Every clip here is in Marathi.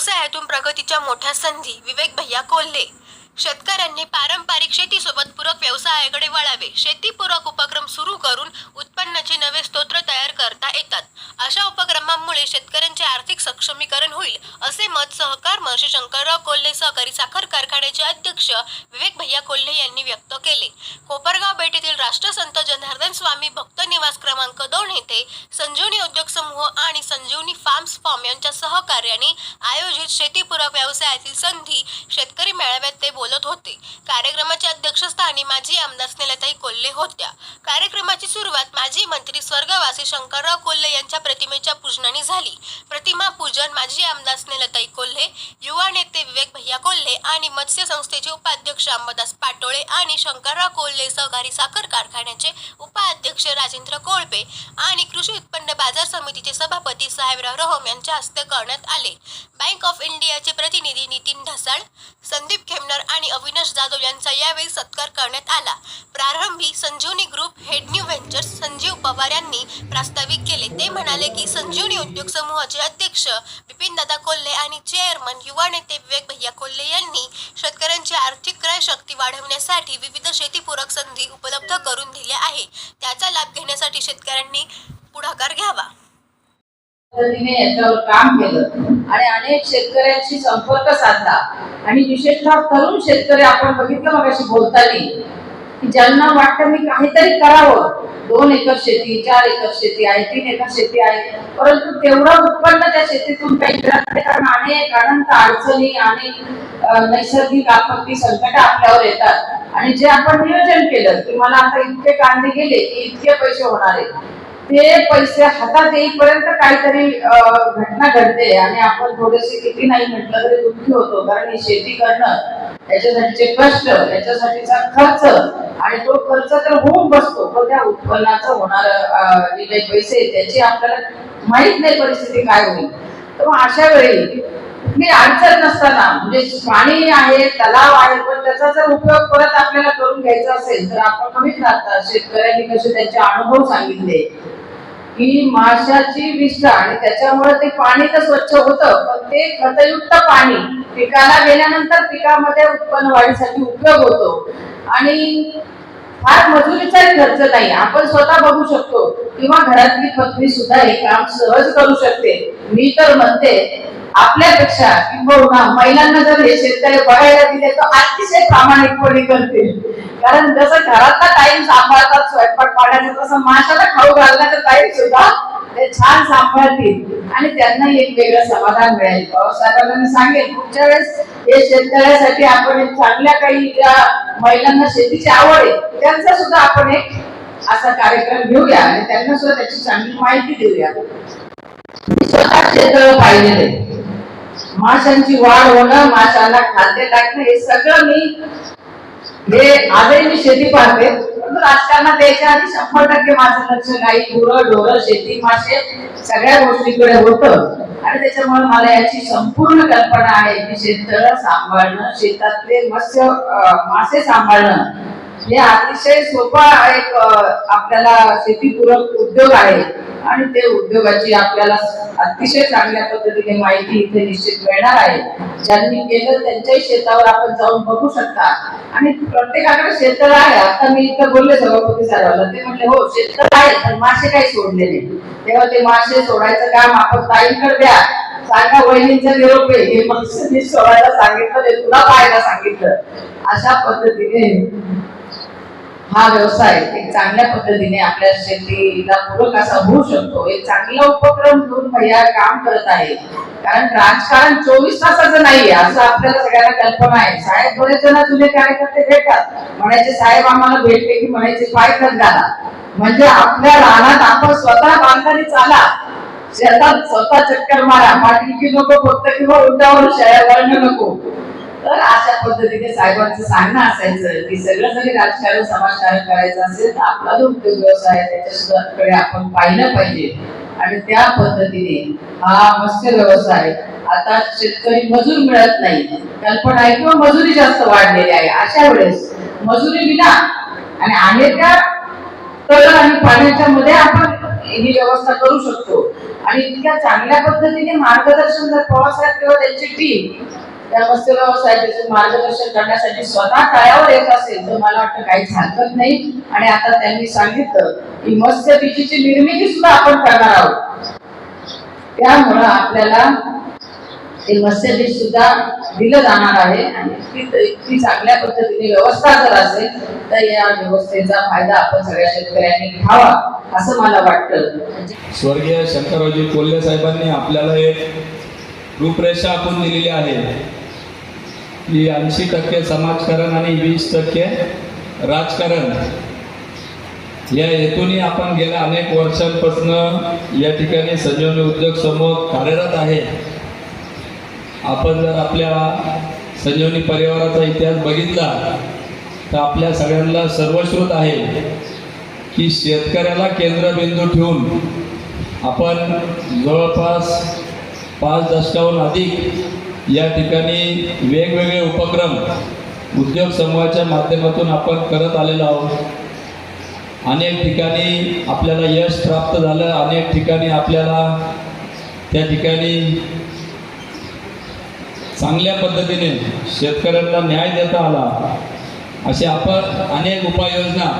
व्यवसायातून प्रगतीच्या मोठ्या संधी विवेक भैया कोल्हे. शेतकऱ्यांनी पारंपरिक शेतीसोबत पूरक व्यवसायाकडे वळावे. शेतीपूरक उपक्रम सुरू करून उत्पन्नाचे नवे स्तोत्र तयार करता येतात. अशा उपक्रमांमुळे शेतकऱ्यांचे आर्थिक सक्षमीकरण होईल असे मत सहकार महर्षी शंकरराव कोल्हे सहकारी साखर कारखान्याचे अध्यक्ष विवेक भैया कोल्हे यांनी व्यक्त केले. कोपरगाव बेटेतील राष्ट्रसंत जनार्दन स्वामी भक्त निवास क्रमांक दोन येथे संजीवनी उद्योग समूह आणि संजीवनी फार्म्स फॉर्म यांच्या सहकार्याने आयोजित शेतीपूरक व्यवसायातील संधी शेतकरी मेळाव्यात ते बोलत होते. कार्यक्रमाच्या अध्यक्षस्थानी माजी आमदार स्नेहलताई कोल्हे होत्या. कार्यक्रमाची सुरुवात माजी मंत्री स्वर्गवासी शंकरराव कोल्हे यांच्या प्रतिमेच्या पूजनाने झाली. प्रतिमा पूजन माजी आमदार स्नेलताई कोल्हे युवा नेते विवेक भैया कोल्हे आणि मत्स्य संस्थेचे उपाध्यक्ष अंबादास पाटोळे आणि शंकरराव कोल्हे सहकारी साखर कारखान्याचे उपाध्यक्ष राजेंद्र कोळपे आणि कृषी उत्पन्न बाजार समितीचे सभापती साहेबराव रोहम यांच्या हस्ते करण्यात आले. बँक ऑफ इंडियाचे प्रतिनिधी नितीन ढसाळ संदीप खेमनर आणि अविनाश जाधव यांचा यावेळी सत्कार करण्यात आला. प्रारंभी Sanjivani group head new ventures Sanjeev Pawar यांनी प्रास्ताविक केले. ते म्हणाले की संजीवनी उद्योग समूहाचे अध्यक्ष बिपिन दादा कोल्हे आणि चेअरमन युवा नेते विवेक भैया कोल्हे यांनी शेतकऱ्यांची आर्थिक क्रय शक्ती वाढवण्यासाठी विविध शेतीपूरक संधी उपलब्ध करून दिल्या आहे. त्याचा लाभ घेण्यासाठी शेतकऱ्यांनी पुढाकार घ्यावा. पद्धतीने याच्यावर काम केलं आणि अनेक शेतकऱ्यांशी संपर्क साधला. आणि विशेषतः तरुण शेतकरी आपण बघितलं मग अशी बोलताना की ज्यांना वाटतं मी काहीतरी करावं. दोन एकर शेती चार एकर शेती आहे तीन एकर शेती आहे. परंतु तेवढं उत्पन्न त्या शेतीतून काही कारण अनेक अनंत अडचणी अनेक नैसर्गिक आपत्ती संकट आपल्यावर येतात. आणि जे आपण नियोजन केलं की मला आता इतके कांदे गेले की इतके पैसे होणार आहेत. ते पैसे हातात येईपर्यंत काहीतरी घटना घडते आणि आपण थोडेसे किती नाही म्हटलं तरी दुःखी होतो. कारण ही शेती करणं याच्यासाठीचे कष्ट याच्यासाठीचा खर्च आणि तो खर्च तर होऊन बसतो. पण त्या उत्पन्नाचं होणार पैसे त्याची आपल्याला माहीत नाही परिस्थिती काय होईल. तर मग अशा वेळी मी अडचण नसताना. म्हणजे पाणी आहे तलाव आहे पण त्याचा जर उपयोग परत आपल्याला करून घ्यायचा असेल तर आपण कमीच राहतात शेतकऱ्यांनी कसे त्यांचे अनुभव सांगितले? की माशाची विष्ठा आणि त्याच्यामुळे ते पाणी तर स्वच्छ होतं पण ते खतयुक्त पाणी पिकाला गेल्यानंतर पिकामध्ये उत्पन्न वाढीसाठी उपयोग होतो. आणि फार मजुरीचाही खर्च नाही. आपण स्वतः बघू शकतो. किंवा घरातली पत्नी सुद्धा हे काम सहज करू शकते. मी तर म्हणते आपल्यापेक्षा किंबहुना महिलांना जर हे शेतकरी बघायला दिले तर अतिशय प्रामाणिकपणे करतील. कारण जसं घरातला टाइम सांभाळतात स्वयंपाक पाण्याचा तसं माशाला खाऊ घालण्याचा टाइम सुद्धा ते छान सांभाळतील. आणि त्यांना एक वेगळं समाधान मिळेल. पावसाहेबांना मी सांगेन पुढच्या वेळेस हे शेतकऱ्यासाठी आपण एक चांगल्या काही ज्या महिलांना शेतीची आवड आहे त्यांचा सुद्धा आपण एक असा कार्यक्रम घेऊया आणि त्यांना सुद्धा त्याची चांगली माहिती देऊया. मी स्वतः क्षेत्र पाहिलेले. माशांची वाढ होणं माशांना खाद्य टाकणं हे सगळं मी हे आजही मी शेती पाहते. परंतु राजकारणात यायच्या आधी शंभर टक्के माझं लक्ष गाई गुरं ढोरं शेती मासे सगळ्या गोष्टीकडे होतं. आणि त्याच्यामुळे मला याची संपूर्ण कल्पना आहे की शेततळ सांभाळणं शेतातले मत्स्य अं, मासे सांभाळणं हे अतिशय सोपा एक आपल्याला शेतीपूरक उद्योग आहे. आणि ते उद्योगाची आपल्याला अतिशय चांगल्या पद्धतीने माहिती इथे निश्चित मिळणार आहे. ज्यांनी केलं त्यांच्याही शेतावर आपण जाऊन बघू शकता. आणि प्रत्येकाकडे शेततळ आहे. आता मी इथं बोलले सभापती साहेबांना ते म्हणले हो शेततळ आहे पण मासे काही सोडले नाही. तेव्हा ते मासे सोडायचं काम आपण ताईंकडे द्या. सांगा वहिनींचा निरोप आहे. हे मग सोडायला सांगितलं ते तुला पाहायला सांगितलं. अशा पद्धतीने हा व्यवसाय एक चांगल्या पद्धतीने आपल्या शेतीला पूरक असा होऊ शकतो. एक चांगला उपक्रम घेऊन भैया काम करत आहे कारण राजकारण चोवीस तासाचं नाहीये असं आपल्याला सगळ्यांना कल्पना आहे. साहेब बरेच जण जुने कार्यकर्ते भेटतात. म्हणायचे साहेब आम्हाला भेटले की म्हणायचे पाय खत घाला. म्हणजे आपल्या रानात आपण स्वतः बांधाने चाला. शेतात स्वतः चक्कर मारा. पाठीची नको फक्त किंवा हो, उंटावर शेळ्या नको. तर अशा पद्धतीने साहेबांचं सांगणं असायचं की सगळं जरी राजकारण समाजकारण करायचं असेल तर आपला जो उद्योग व्यवसाय आहे त्याच्याकडे आपण पाहिलं पाहिजे. आणि त्या पद्धतीने हा मत्स्य व्यवसाय आता शेतकरी मजूर मिळत नाही. कल्पना आहे किंवा मजुरी जास्त वाढलेली आहे. अशा वेळेस मजुरी विना आणि आहे त्या तळ आणि पाण्याच्या मध्ये आपण ही व्यवस्था करू शकतो. आणि इतक्या चांगल्या पद्धतीने मार्गदर्शन जर पवारसाहेब किंवा त्यांची टीम त्या मत्स्य व्यवसायाचे मार्गदर्शन करण्यासाठी स्वतः तळ्यावर येत असेल तर मला वाटतं काहीच हरकत नाही. आणि आता त्यांनी सांगितलं की मत्स्य बीजीची निर्मिती सुद्धा आपण करणार आहोत. त्यामुळं आपल्याला ते मत्स्य बीज सुद्धा दिलं जाणार आहे. आणि ती इतकी चांगल्या पद्धतीने व्यवस्था जर असेल तर या व्यवस्थेचा फायदा आपण सगळ्या शेतकऱ्यांनी घ्यावा असं मला वाटतं. स्वर्गीय शंकररावजी कोल्हे साहेबांनी आपल्याला एक रूपरेषा आपण दिलेली आहे. की ऐंशी टक्के समाजकारण आणि वीस टक्के राजकारण या हेतूने आपण गेल्या अनेक वर्षांपासून या ठिकाणी संजीवनी उद्योग समूह कार्यरत आहे आपण जर आपल्या संजीवनी परिवाराचा इतिहास बघितला तर आपल्या सगळ्यांना सर्वश्रुत आहे की शेतकऱ्याला केंद्रबिंदू ठेवून आपण जवळपास पाच दशकाहून अधिक या ठिकाणी वेगवेगळे उपक्रम उद्योग समूहाच्या माध्यमातून आपण करत आलेलो आहोत. अनेक ठिकाणी आपल्याला यश प्राप्त झालं अनेक ठिकाणी आपल्याला त्या ठिकाणी चांगल्या पद्धतीने शेतकऱ्यांना न्याय देता आला. असे आपण अनेक उपाययोजना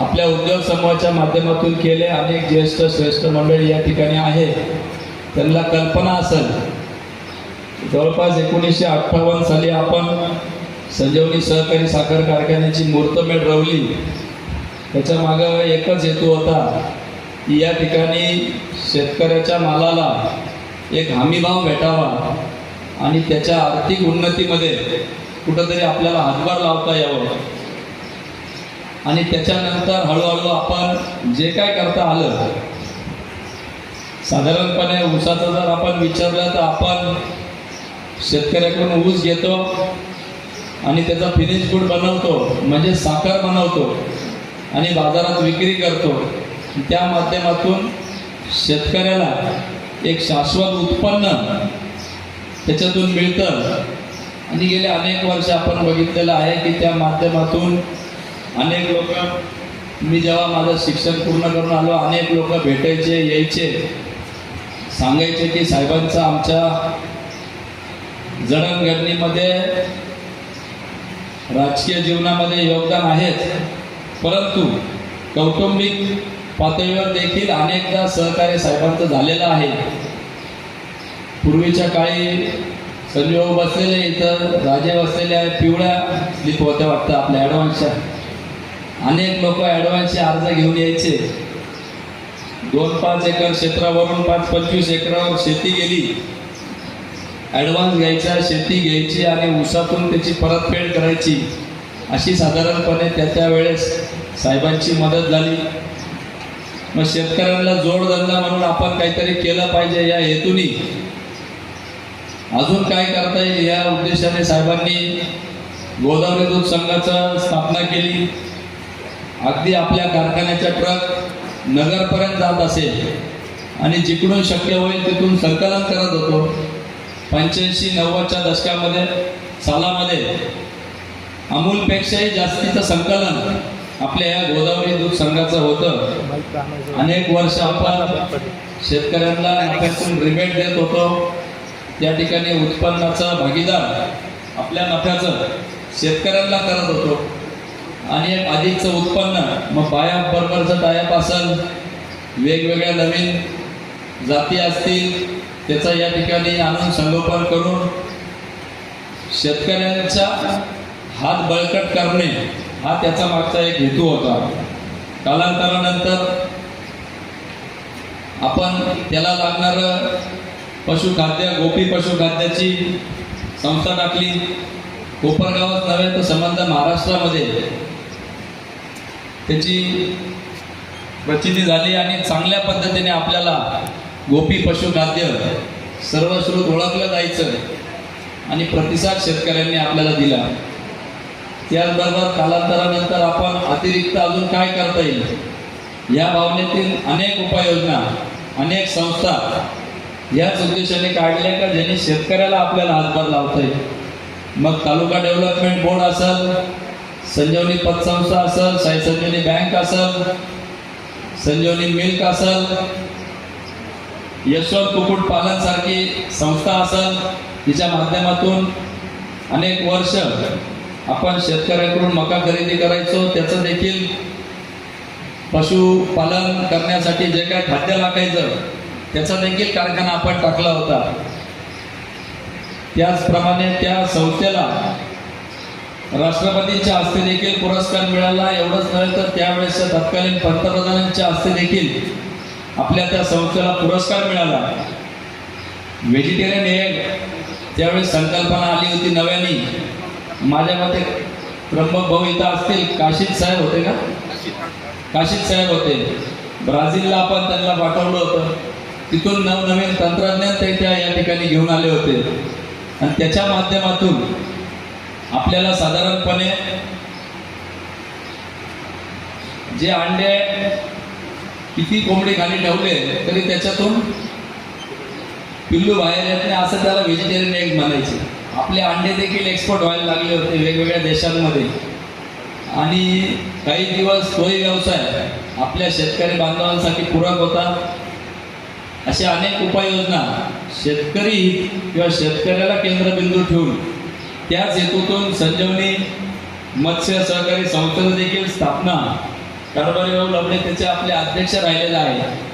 आपल्या उद्योग समूहाच्या माध्यमातून केले अनेक ज्येष्ठ श्रेष्ठ मंडळी या ठिकाणी आहे. त्यांना कल्पना असेल जवळपास एकोणीसशे अठ्ठावन्न साली आपण संजीवनी सहकारी साखर कारखान्याची मूर्तमेढ रवली. त्याच्या मागं एकच हेतू होता की या ठिकाणी शेतकऱ्याच्या मालाला एक हमीभाव भेटावा आणि त्याच्या आर्थिक उन्नतीमध्ये कुठंतरी आपल्याला हातभार लावता यावं. आणि त्याच्यानंतर हळूहळू आपण जे काय करता आलं साधारणपणे ऊसाचं जर आपण विचारलं तर आपण शेतकऱ्याकडून ऊस घेतो आणि त्याचा फिनिश फूड बनवतो म्हणजे साखर बनवतो आणि बाजारात विक्री करतो. त्या माध्यमातून शेतकऱ्याला एक शाश्वत उत्पन्न त्याच्यातून मिळतं. आणि गेले अनेक वर्ष आपण बघितलेलं आहे की त्या माध्यमातून अनेक लोक मी जेव्हा माझं शिक्षण पूर्ण करून आलो अनेक लोक भेटायचे यायचे सांगायचे की साहेबांचा आमच्या जडणघडणीमध्ये राजकीय जीवनामध्ये योगदान आहेच परंतु कौटुंबिक पातळीवर देखील अनेकदा सहकार्य साहेबांचं झालेलं आहे. पूर्वीच्या काळी संजीव बसलेले इथं राजे बसलेले आहेत पिवळ्या स्लिप होत्या वाटतं आपल्या ॲडव्हान्सच्या अनेक लोक ॲडव्हान्सचे अर्ज घेऊन यायचे. दोन पाच एकर क्षेत्रावरून पाच पंचवीस एकरावर शेती गेली ॲडव्हान्स घ्यायचा शेती घ्यायची आणि ऊसातून त्याची परतफेड करायची अशी साधारणपणे त्या त्यावेळेस साहेबांची मदत झाली. मग शेतकऱ्यांना जोडधंदा म्हणून आपण काहीतरी केलं पाहिजे या हेतूनी. अजून काय करता येईल या उद्देशाने साहेबांनी गोदावरी दूध संघाचं स्थापना केली. अगदी आपल्या कारखान्याचा ट्रक नगरपर्यंत जात असेल आणि जिकडून शक्य होईल तिथून संकलन करत होतो. पंच्याऐंशी नव्वदच्या दशकामध्ये सालामध्ये अमूलपेक्षाही जास्तीचं संकलन आपल्या या गोदावरी दूध संघाचं होतं. अनेक वर्ष आपण शेतकऱ्यांना नफ्यातून रिबेट देत होतो. त्या ठिकाणी उत्पन्नाचा भागीदार आपल्या नफ्याचं शेतकऱ्यांना करत होतो. आणि एक अधिकचं उत्पन्न मग बाया बरोबरचं टायप असेल वेगवेगळ्या नवीन जाती असतील त्याचा या ठिकाणी आणून संगोपन करून शेतकऱ्यांचा हात बळकट करणे हा त्याचा मागचा एक हेतू होता. कालांतरानंतर आपण त्याला लागणारं पशुखाद्य गोपी पशुखाद्याची संस्था टाकली. कोपरगावात नव्हे तर संबंध महाराष्ट्रामध्ये. त्याची प्रचिती झाली आणि चांगल्या पद्धतीने आपल्याला गोपी पशुखाद्य सर्वश्रुत ओळखलं जायचं आणि प्रतिसाद शेतकऱ्यांनी आपल्याला दिला. त्याचबरोबर कालांतरानंतर आपण अतिरिक्त अजून काय करता येईल? या भावनेतील अनेक उपाययोजना अनेक संस्था याच उद्देशाने काढल्या का ज्यांनी शेतकऱ्याला आपल्याला हातभार लावता येईल मग तालुका डेव्हलपमेंट बोर्ड असेल संजीवनी पतसंस्था असेल साई संजीवनी बँक असेल संजीवनी मिल्क असल यशवंत कुक्कुट पालन सारखी संस्था असल तिच्या माध्यमातून अनेक वर्ष आपण शेतकऱ्याकडून मका खरेदी करायचो. त्याचं देखील पशुपालन करण्यासाठी जे काय खाद्य लागायचं त्याचा देखील कारखाना आपण टाकला होता. त्याचप्रमाणे त्या संस्थेला राष्ट्रपतींच्या हस्ते देखील पुरस्कार मिळाला. एवढंच नव्हे तर त्यावेळेसच्या तत्कालीन पंतप्रधानांच्या हस्ते देखील आपल्या त्या संस्थेला पुरस्कार मिळाला. व्हेजिटेरियन एग त्यावेळेस संकल्पना आली होती नव्याने. माझ्या मते त्र्यंबक भाऊ इथं असतील. काशीद साहेब होते का? काशीद साहेब होते. ब्राझीलला आपण त्यांना पाठवलं होतं. तिथून नवनवीन तंत्रज्ञान ते त्या या ठिकाणी घेऊन आले होते. आणि त्याच्या माध्यमातून आपल्याला साधारणपणे जे अंडे किती कोंबडी खाली ठेवले तरी त्याच्यातून पिल्लू बाहेर येत नाही असं त्याला व्हेजिटेरियन एग म्हणायचे. आपले अंडे देखील एक्सपोर्ट व्हायला लागले होते वेगवेगळ्या देशांमध्ये. आणि काही दिवस तोही व्यवसाय. आपल्या शेतकरी बांधवांसाठी पूरक होता. अशा अनेक उपाययोजना शेतकरी किंवा शेतकऱ्याला केंद्रबिंदू ठेवून त्याच हेतूतून संजीवनी मत्स्य सहकारी संस्थेची देखील स्थापना कारभारी बाबू लबडे त्याचे आपले अध्यक्ष राहिलेले आहे